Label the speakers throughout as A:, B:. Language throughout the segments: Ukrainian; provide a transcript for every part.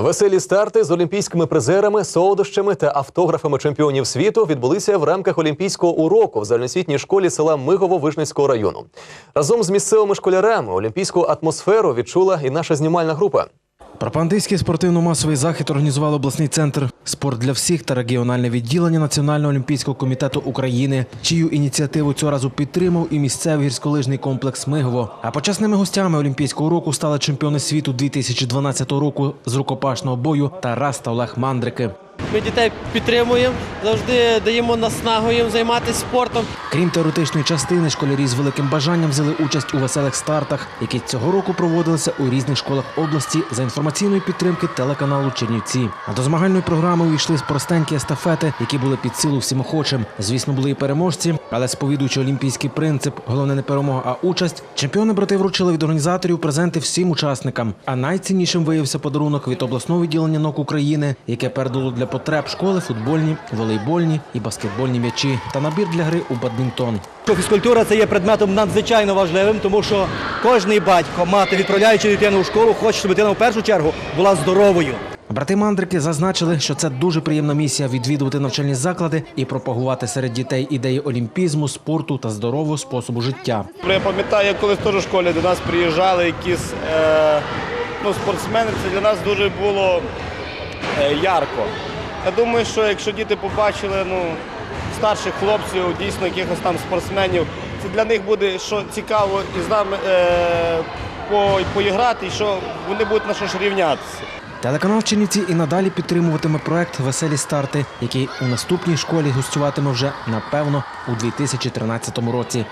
A: Веселі старти з олімпійськими призерами, солодощами та автографами чемпіонів світу відбулися в рамках олімпійського уроку в загальноосвітній школі села Мигово Вижницького району. Разом з місцевими школярами олімпійську атмосферу відчула і наша знімальна група.
B: Пропагандистський спортивно-масовий захід організував обласний центр Спорт для всіх та регіональне відділення Національного олімпійського комітету України, чию ініціативу цього разу підтримав і місцевий гірськолижний комплекс Мигово. А почесними гостями олімпійського року стали чемпіони світу 2012 року з рукопашного бою Тарас та Олег Мандрики.
C: Ми дітей підтримуємо, завжди даємо наснагу їм займатися спортом.
B: Крім теоретичної частини, школярі з великим бажанням взяли участь у веселих стартах, які цього року проводилися у різних школах області за інформаційної підтримки телеканалу Чернівці. А до змагальної програми увійшли простенькі естафети, які були під силу всім охочим. Звісно, були і переможці, але сповідуючи олімпійський принцип, головне не перемога, а участь. Чемпіони брати вручили від організаторів презенти всім учасникам. А найціннішим виявився подарунок від обласного відділення НОК України, яке передало для потреб школи футбольні, волейбольні і баскетбольні м'ячі та набір для гри у бадмінтон.
D: Що Фізкультура це є предметом надзвичайно важливим, тому що кожний батько, мати, відправляючи дитину в школу, хоче, щоб дитина в першу чергу була здоровою.
B: Брати мандрики зазначили, що це дуже приємна місія відвідувати навчальні заклади і пропагувати серед дітей ідеї олімпізму, спорту та здорового способу життя.
E: Я пам'ятаю, як колись теж в школі до нас приїжджали якісь е, ну, спортсмени, це для нас дуже було е, ярко. Я думаю, що якщо діти побачили ну, старших хлопців, дійсно якихось там спортсменів, це для них буде що цікаво і з нами е, по, поіграти, і що вони будуть на що ж рівнятися.
B: Телеканал Чернівці і надалі підтримуватиме проект Веселі старти, який у наступній школі гостюватиме вже напевно у 2013 році.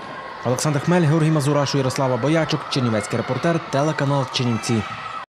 B: Олександр Хмель, Георгій Мазурашу, Ярослава Боячук, Чернівецький репортер, телеканал Чернівці.